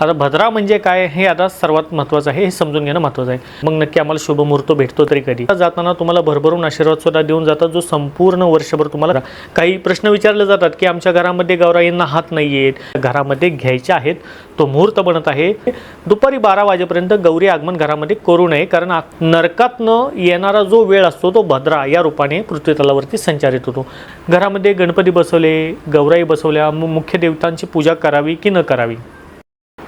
आता भद्रा म्हणजे काय हे आता सर्वात महत्त्वाचं आहे हे समजून घेणं महत्त्वाचं आहे. मग नक्की आम्हाला शुभ मुहूर्त भेटतो तरी कधी. जाताना तुम्हाला भरभरून आशीर्वाद सुद्धा देऊन जातात जो संपूर्ण वर्षभर तुम्हाला काही प्रश्न विचारले जातात की आमच्या घरामध्ये गौराईंना हात नाही आहेत घरामध्ये घ्यायचे आहेत तो मुहूर्त बनत आहे. दुपारी बारा वाजेपर्यंत गौरी आगमन घरामध्ये करू नये कारण नरकातनं येणारा जो वेळ असतो तो भद्रा या रूपाने पृथ्वीतलावरती संचारित होतो. घरामध्ये गणपती बसवले गौराई बसवल्या मुख्य देवतांची पूजा करावी की न करावी?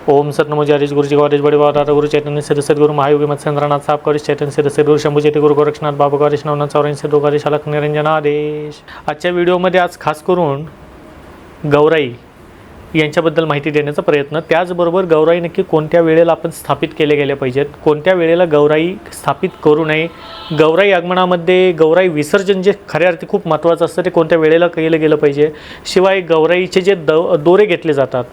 ओम सतनमो जयरेश गुरुजी गौरेश बडे बाबा गुरु चैतन्य सिद्ध सद्गुरु महायोगी मत्स्येंद्रनाथ साप गौरेश चैतन्य सिद्ध सद्गुरु शंभू गुरु गोरक्षनाथ बाबा गौरेश नवनाथ चौऱ्याऐंशी दो गौरेश अलख निरंजनादेश. आजच्या व्हिडिओमध्ये आज खास करून गौराई यांच्याबद्दल माहिती देण्याचा प्रयत्न. त्याचबरोबर गौराई नक्की कोणत्या वेळेला आपण स्थापित केले गेले पाहिजेत? कोणत्या वेळेला गौराई स्थापित करू नये? गौराई आगमनामध्ये गौराई विसर्जन जे खऱ्या अर्थी खूप महत्त्वाचं असतं ते कोणत्या वेळेला केलं गेलं पाहिजे? शिवाय गौराईचे जे द दोरे घेतले जातात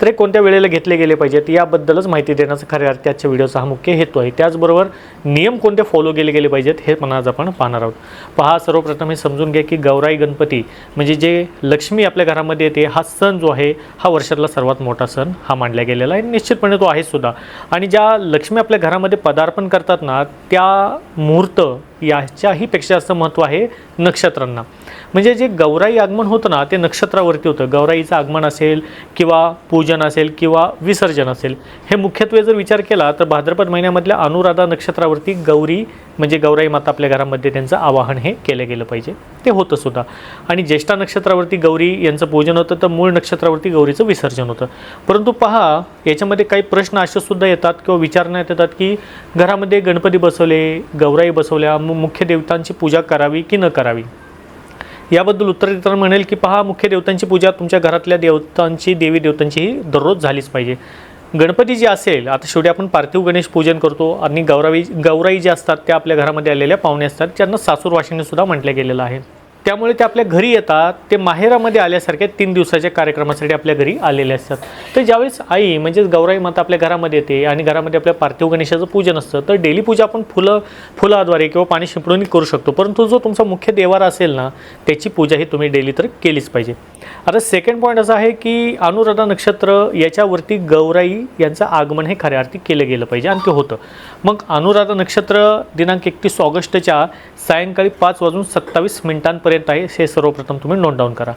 तर हे कोणत्या वेळेला घेतले गेले पाहिजेत याबद्दलच माहिती देण्याचा खऱ्या अर्थ आजच्या व्हिडिओचा हा मुख्य हेतू आहे. त्याचबरोबर नियम कोणते फॉलो केले गेले पाहिजेत हे पण आज आपण पाहणार आहोत. पहा सर्वप्रथम हे समजून घ्या की गौराई गणपती म्हणजे जे लक्ष्मी आपल्या घरामध्ये येते हा सण जो आहे हा वर्षातला सर्वात मोठा सण हा मानला गेलेला आहे. निश्चितपणे तो आहे सुद्धा. आणि ज्या लक्ष्मी आपल्या घरामध्ये पदार्पण करतात ना त्या मुहूर्त याच्याही पेक्षा जास्त महत्त्व आहे नक्षत्रांना. म्हणजे जे गौराई आगमन होतं ना ते नक्षत्रावरती होतं. गौराईचं आगमन असेल किंवा पूजन असेल किंवा विसर्जन असेल. हे मुख्यत्वे जर विचार केला तर भाद्रपद महिन्यामधल्या अनुराधा नक्षत्रावरती गौरी म्हणजे गौराई माता आपल्या घरामध्ये त्यांचं आवाहन हे केलं गेलं पाहिजे. ते होतं सुद्धा. आणि ज्येष्ठा नक्षत्रावरती गौरी यांचं पूजन होतं तर मूळ नक्षत्रावरती गौरीचं विसर्जन होतं. परंतु पहा याच्यामध्ये काही प्रश्न असे सुद्धा येतात किंवा विचारण्यात येतात की घरामध्ये गणपती बसवले गौराई बसवल्या मग मुख्य देवतांची पूजा करावी की न करावी? याबद्दल उत्तर देताना म्हणेल की पहा मुख्य देवतांची पूजा तुमच्या घरातल्या देवतांची देवी देवतांची ही दररोज झालीच पाहिजे. गणपती जी असेल आता शेवटी आपण पार्थिव गणेश पूजन करतो आणि गौराई गौराई जे असतात त्या आपल्या घरामध्ये आलेल्या पाहुणे असतात ज्यांना सासूर सुद्धा म्हटलं गेलेलं आहे. त्यामुळे ते आपल्या घरी येतात. ते माहेरामध्ये आल्यासारख्या तीन दिवसाच्या कार्यक्रमासाठी आपल्या घरी आलेले असतात. तर ज्यावेळेस आई म्हणजेच गौराई माता आपल्या घरामध्ये येते आणि घरामध्ये आपल्या पार्थिव गणेशाचं पूजन असतं तर डेली पूजा आपण फुलं फुलाद्वारे किंवा पाणी शिंपडून करू शकतो. परंतु जो तुमचा मुख्य देवारा असेल ना त्याची पूजा ही तुम्ही डेली तर केलीच पाहिजे. आता सेकंड पॉईंट असा आहे की अनुराधा नक्षत्र याच्यावरती गौराई यांचं आगमन हे खऱ्या अर्थी केलं गेलं पाहिजे आणि ते होतं. मग अनुराधा नक्षत्र दिनांक एकतीस ऑगस्टच्या सायंकाळी पाच वाजून सत्तावीस मिनिटांपर्यंत आहे हे सर्वप्रथम तुम्ही नोट डाऊन करा.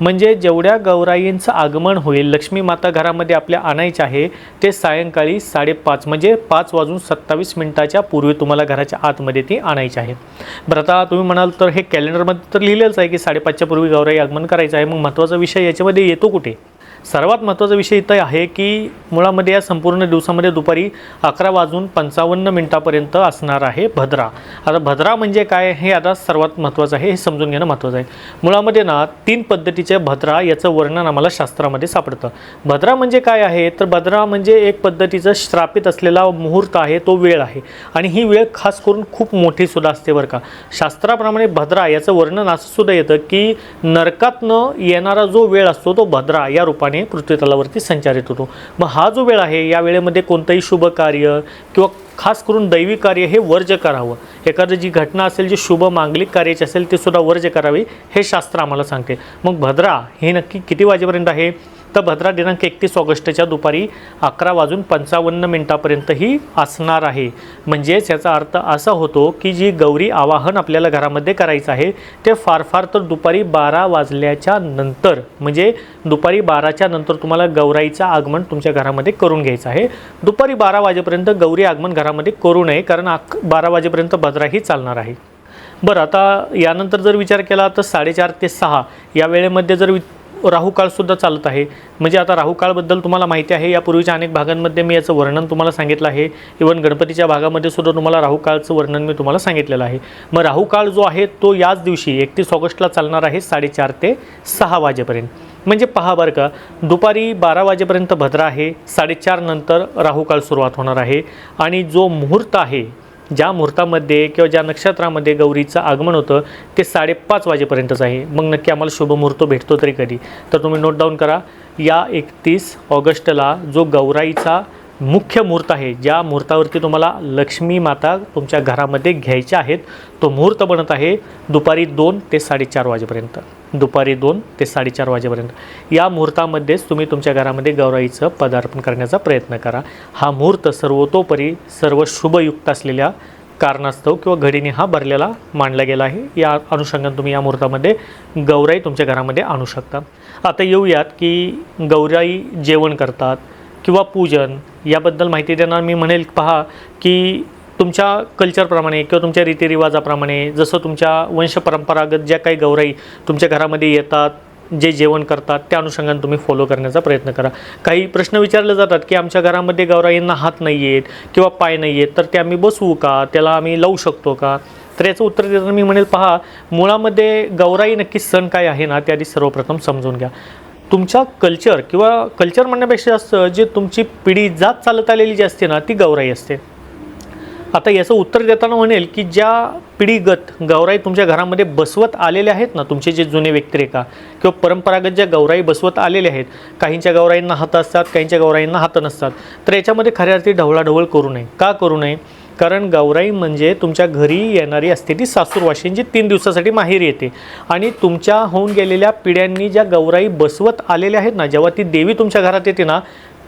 म्हणजे जेवढ्या गौराईंचं आगमन होईल लक्ष्मी माता घरामध्ये आपल्या आणायचे आहे ते सायंकाळी साडेपाच म्हणजे पाच वाजून सत्तावीस मिनिटाच्या पूर्वी तुम्हाला घराच्या आतमध्ये ती आणायची आहे. बरं आता तुम्ही म्हणाल तर हे कॅलेंडरमध्ये तर लिहिलेलंच आहे की साडेपाचच्या पूर्वी गौराई आगमन करायचं आहे मग महत्त्वाचा विषय याच्यामध्ये येतो कुठे? सर्वात महत्त्वाचा विषय इथं आहे की मुळामध्ये या संपूर्ण दिवसामध्ये दुपारी अकरा वाजून पंचावन्न मिनटापर्यंत असणार आहे भद्रा. आता भद्रा म्हणजे काय हे आता सर्वात महत्त्वाचं आहे हे समजून घेणं महत्त्वाचं आहे. मुळामध्ये ना तीन पद्धतीचे भद्रा याचं वर्णन आम्हाला शास्त्रामध्ये सापडतं. भद्रा म्हणजे काय आहे? तर भद्रा म्हणजे एक पद्धतीचं श्रापित असलेला मुहूर्त आहे तो वेळ आहे. आणि ही वेळ खास करून खूप मोठी सुद्धा असते बरं का. शास्त्राप्रमाणे भद्रा याचं वर्णन असं सुद्धा येतं की नरकातनं येणारा जो वेळ असतो तो भद्रा या रूपाने पृथ्वीतलावरती संचारित होतो. मग हा जो वेळ आहे या वेळेमध्ये कोणतंही शुभ कार्य किंवा खास करून दैवी कार्य हे वर्ज करावं. एखादं जी घटना असेल जी शुभ मांगलिक कार्याची असेल ते सुद्धा वर्ज करावी हे शास्त्र आम्हाला सांगते. मग भद्रा हे नक्की किती वाजेपर्यंत आहे? तर भद्रा दिनांक एकतीस ऑगस्टच्या दुपारी अकरा वाजून पंचावन्न मिनटापर्यंतही असणार आहे. म्हणजेच याचा अर्थ असा होतो की जी गौरी आवाहन आपल्याला घरामध्ये करायचं आहे ते फार फार तर दुपारी बारा वाजल्याच्या नंतर म्हणजे दुपारी बाराच्या नंतर तुम्हाला गौराईचं आगमन तुमच्या घरामध्ये करून घ्यायचं आहे. दुपारी बारा वाजेपर्यंत गौरी आगमन घरामध्ये करू नये कारण अक बारा वाजेपर्यंत बाजाराही चालणार आहे. बरं आता यानंतर जर विचार केला तर साडेचार ते सहा या वेळेमध्ये जर वि राहू काळसुद्धा चालत आहे. म्हणजे आता राहू काळबद्दल तुम्हाला माहिती आहे. यापूर्वीच्या अनेक भागांमध्ये मी याचं वर्णन तुम्हाला सांगितलं आहे. इवन गणपतीच्या भागामध्ये सुद्धा तुम्हाला राहू काळचं वर्णन मी तुम्हाला सांगितलेलं आहे. मग राहूकाळ जो आहे तो याच दिवशी एकतीस ऑगस्टला चालणार आहे साडेचार ते सहा वाजेपर्यंत. म्हणजे पहा बरं का दुपारी बारा वाजेपर्यंत भद्रा आहे. साडेचार नंतर राहू काळ सुरुवात होणार आहे. आणि जो मुहूर्त आहे ज्या मुहूर्तामध्ये किंवा ज्या नक्षत्रामध्ये गौरीचं आगमन होतं ते साडेपाच वाजेपर्यंतच आहे. मग नक्की आम्हाला शुभ मुहूर्त भेटतो तरी कधी. तर तुम्ही नोट डाऊन करा. या एकतीस ऑगस्टला जो गौराईचा मुख्य मुहूर्त आहे. ज्या मुहूर्तावरती तुम्हाला लक्ष्मी माता तुमच्या घरामध्ये घ्यायच्या आहेत तो मुहूर्त बनत आहे दुपारी दोन ते साडेचार वाजेपर्यंत. दुपारी दोन ते साडेचार वाजेपर्यंत. या मुहूर्तामध्येच तुम्ही तुमच्या घरामध्ये गौराईचं पदार्पण करण्याचा प्रयत्न करा. हा मुहूर्त सर्वतोपरी सर्व शुभयुक्त असलेल्या कारणास्तव किंवा घडीने हा भरलेला मांडला गेला आहे. या अनुषंगाने तुम्ही या मुहूर्तामध्ये गौराई तुमच्या घरामध्ये आणू शकता. आता येऊयात की गौराई जेवण करतात किंवा पूजन याबद्दल माहिती देणार मी म्हणेल पहा की तुमच्या कल्चरप्रमाणे किंवा तुमच्या रीतिरिवाजाप्रमाणे जसं तुमच्या वंशपरंपरागत ज्या काही गौराई तुमच्या घरामध्ये येतात जे जेवण करतात त्या अनुषंगाने तुम्ही फॉलो करण्याचा प्रयत्न करा. काही प्रश्न विचारले जातात की आमच्या घरामध्ये गौराईंना हात नाही आहेत किंवा पाय नाही आहेत तर ते आम्ही बसवू का? त्याला आम्ही लावू शकतो का? तर याचं उत्तर देताना मी म्हणेल पहा मुळामध्ये गौराई नक्की सण काय आहे ना त्याआधी आधी सर्वप्रथम समजून घ्या. तुमच्या कल्चर किंवा कल्चर म्हणण्यापेक्षा जास्त जे तुमची पिढी जात चालत आलेली जी असते ना ती गौराई असते. आता याचं उत्तर देताना म्हणेल की ज्या पिढीगत गौराई तुमच्या घरामध्ये बसवत आलेल्या आहेत ना तुमचे जे जुने व्यक्तिरेखा किंवा परंपरागत ज्या गौराई बसवत आलेल्या आहेत काहींच्या गौराईंना हात असतात काहींच्या गौराईंना हात नसतात तर याच्यामध्ये खऱ्या अर्थी ढवळाढवळ करू नये. का करू नये? कारण गौराई म्हणजे तुमच्या घरी येणारी असते ती सासूरवाशीन जी तीन दिवसासाठी माहेर येते. आणि तुमच्या होऊन गेलेल्या पिढ्यांनी ज्या गौराई बसवत आलेल्या आहेत ना जेव्हा ती देवी तुमच्या घरात येते ना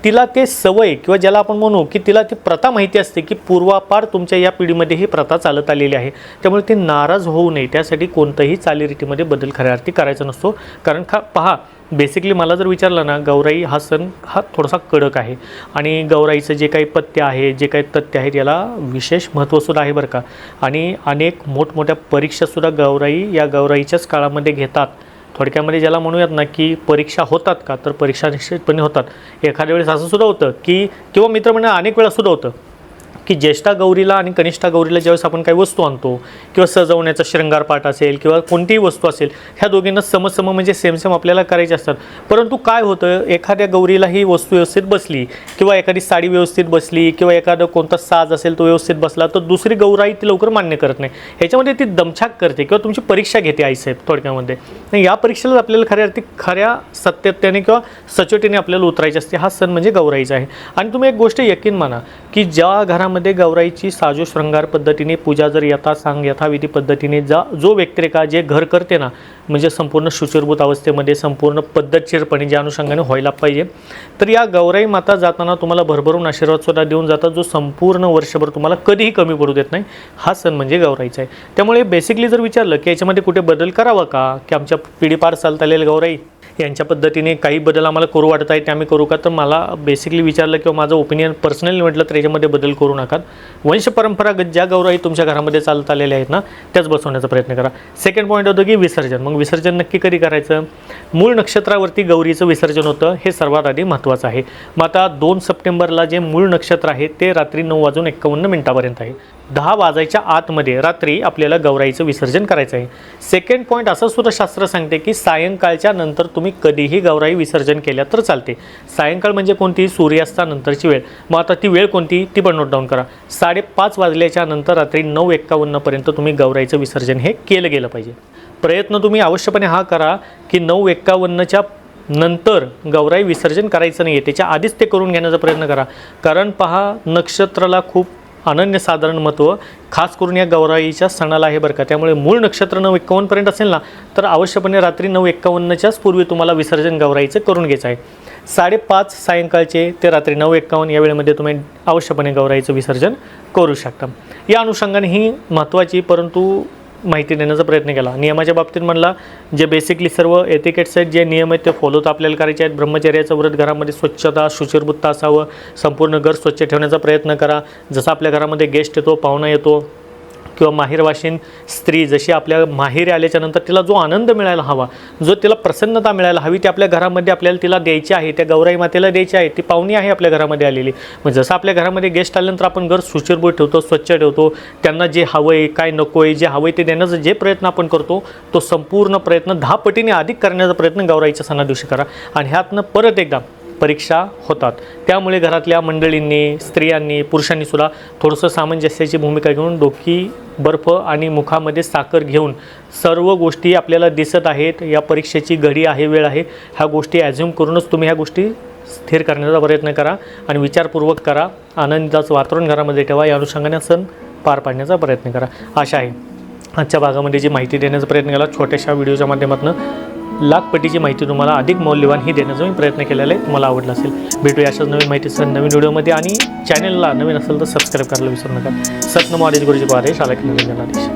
तिला ते सवय किंवा ज्याला आपण म्हणू की तिला ती प्रथा माहिती असते की पूर्वापार तुमच्या या पिढीमध्ये ही प्रथा चालत आलेली आहे. त्यामुळे ती नाराज होऊ नये. त्यासाठी कोणतंही चालीरीतीमध्ये बदल खऱ्या अर्थी करायचा नसतो. कारण खा पहा बेसिकली मला जर विचारलं ना गौराई हा सण हा थोडासा कडक आहे. आणि गौराईचं जे काही पथ्य आहे जे काही तथ्य आहेत याला विशेष महत्त्वसुद्धा आहे बरं का. आणि अनेक मोठमोठ्या परीक्षासुद्धा गौराई या गौराईच्याच काळामध्ये घेतात. थोडक्यामध्ये ज्याला म्हणूयात ना की परीक्षा होतात का तर परीक्षा निश्चितपणे होतात. एखाद्या वेळेस असं सुद्धा होतं की किंवा मित्रमंडळ अनेक वेळा सुद्धा होतं. की ज्येष्ठा गौरीला आणि कनिष्ठा गौरीला ज्यावेळेस आपण काही वस्तू आणतो किंवा सजवण्याचा शृंगारपाठ असेल किंवा कोणतीही वस्तू असेल ह्या दोघींना समसम म्हणजे सेम सेम आपल्याला करायचे असतात. परंतु काय होतं एखाद्या गौरीला ही वस्तू व्यवस्थित बसली किंवा एखादी साडी व्यवस्थित बसली किंवा एखादं कोणता साज असेल तो व्यवस्थित बसला तर दुसरी गौराई ती लवकर मान्य करत नाही. ह्याच्यामध्ये ती दमछाक करते किंवा तुमची परीक्षा घेते आईसाहेब थोडक्यामध्ये. या परीक्षेला आपल्याला खऱ्या अर्थी खऱ्या सत्यत्याने किंवा सचोटीने आपल्याला उतरायची असते हा सण म्हणजे गौराईचा आहे. आणि तुम्ही एक गोष्ट यकीन माना की ज्या घरामध्ये गौराईची साजो शृंगार पद्धतीने पूजा जर यथा सांग यथाविधी पद्धतीने जा जो व्यक्तिरेखा जे घर करते ना म्हणजे संपूर्ण शुचिरभूत अवस्थेमध्ये संपूर्ण पद्धतशीरपणे ज्या अनुषंगाने व्हायला पाहिजे. तर या गौराई माता जाताना तुम्हाला भरभरून आशीर्वाद सुद्धा देऊन जातात जो संपूर्ण वर्षभर तुम्हाला कधीही कमी पडू देत नाही. हा सण म्हणजे गौराईचा आहे. त्यामुळे बेसिकली जर विचारलं की याच्यामध्ये कुठे बदल करावा का? की आमच्या पिढीपार चालत आलेलं गौराई? यांच्या पद्धतीने काही बदल आम्हाला करू वाटत आहे ते आम्ही करू का? तर मला बेसिकली विचारलं किंवा माझं ओपिनियन पर्सनली म्हटलं तर याच्यामध्ये बदल करू नका. वंश परंपरागत ज्या गौराई तुमच्या घरामध्ये चालत आलेल्या आहेत ना त्याच बसवण्याचा प्रयत्न करा. सेकंड पॉईंट होतं की विसर्जन. मग विसर्जन नक्की कधी करायचं? मूळ नक्षत्रावरती गौरीचं विसर्जन होतं हे सर्वात आधी महत्त्वाचं आहे. मग आता दोन सप्टेंबरला जे मूळ नक्षत्र आहे ते रात्री नऊ वाजून एक्कावन्न मिनिटापर्यंत आहे. दहा वाजायच्या आतमध्ये रात्री आपल्याला गौराईचं विसर्जन करायचं आहे. सेकंड पॉईंट असं सुद्धा शास्त्र सांगते की सायंकाळच्या नंतर तुम्ही कधीही गौराई विसर्जन केल्या तर चालते. सायंकाळ म्हणजे कोणती? सूर्यास्तानंतरची वेळ. मग आता ती वेळ कोणती? ती पण नोट डाऊन करा. साडेपाच वाजल्याच्या नंतर रात्री नऊ एक्कावन्नपर्यंत तुम्ही गौराईचं विसर्जन हे केलं गेलं पाहिजे. प्रयत्न तुम्ही अवश्यपणे हा करा की नऊ एक्कावन्नच्या नंतर गौराई विसर्जन करायचं नाही आहे त्याच्या आधीच ते करून घेण्याचा प्रयत्न करा. कारण पहा नक्षत्राला खूप अनन्यसाधारण महत्त्व खास करून या गौराईच्या सणाला आहे बरं का. त्यामुळे मूळ नक्षत्र नऊ एक्कावन्नपर्यंत असेल ना तर अवश्यपणे रात्री नऊ एक्कावन्नच्याच पूर्वी तुम्हाला विसर्जन गौराईचं करून घ्यायचं आहे. साडेपाच सायंकाळचे ते रात्री नऊ एक्कावन्न या वेळेमध्ये तुम्ही अवश्यपणे गौराईचं विसर्जन करू शकता. या अनुषंगाने ही महत्त्वाची परंतु माहिती देण्याचा प्रयत्न केला. नियमाच्या बाबतीत म्हणला जे बेसिकली सर्व एथिकेट्स आहेत जे नियम आहेत ते फॉलो तर आपल्याला करायचे आहेत. ब्रह्मचर्याचं व्रत घरामध्ये स्वच्छता शुचिरभूतता असावं. संपूर्ण घर स्वच्छ ठेवण्याचा प्रयत्न करा. जसं आपल्या घरामध्ये गेस्ट येतो पाहुणा येतो किंवा माहेरवाशीन स्त्री जशी आपल्या माहेरी आल्याच्यानंतर तिला जो आनंद मिळायला हवा जो तिला प्रसन्नता मिळायला हवी ती आपल्या घरामध्ये आपल्याला तिला द्यायची आहे त्या गौराई मातेला द्यायची आहे ती पाहुणी आहे आपल्या घरामध्ये आलेली. मग जसं आपल्या घरामध्ये गेस्ट आल्यानंतर आपण घर सुचिरभूत ठेवतो स्वच्छ ठेवतो त्यांना जे हवं आहे काय नको आहे जे हवं आहे ते देण्याचा जे प्रयत्न आपण करतो तो संपूर्ण प्रयत्न दहा पटीने अधिक करण्याचा प्रयत्न गौराईच्या सणादिवशी करा. आणि ह्यातनं परत एकदा परीक्षा होतात. त्यामुळे घरातल्या मंडळींनी स्त्रियांनी पुरुषांनी सुद्धा थोडंसं सामंजस्याची भूमिका घेऊन डोकी बर्फ आणि मुखामध्ये साखर घेऊन सर्व गोष्टी आपल्याला दिसत आहेत. या परीक्षेची घडी आहे वेळ आहे. ह्या गोष्टी ॲझ्युम करूनच तुम्ही ह्या गोष्टी स्थिर करण्याचा प्रयत्न करा आणि विचारपूर्वक करा. आनंदाचं वातावरण घरामध्ये ठेवा. या अनुषंगाने सण पार पाडण्याचा प्रयत्न करा. आशा आहे आजच्या भागामध्ये जी माहिती देण्याचा प्रयत्न केला छोट्याशा व्हिडिओच्या माध्यमातून लाखपटीची माहिती तुम्हाला अधिक मौल्यवान ही देण्याचा मी प्रयत्न केलेला आहे. तुम्हाला आवडला असेल भेटूया अशाच नवीन माहितीसह नवीन व्हिडिओमध्ये आणि चॅनलला नवीन असेल तर सबस्क्राईब करायला विसरू नका. सतनम आदेश गुरुजी पारे शाला केंद्र जनादेश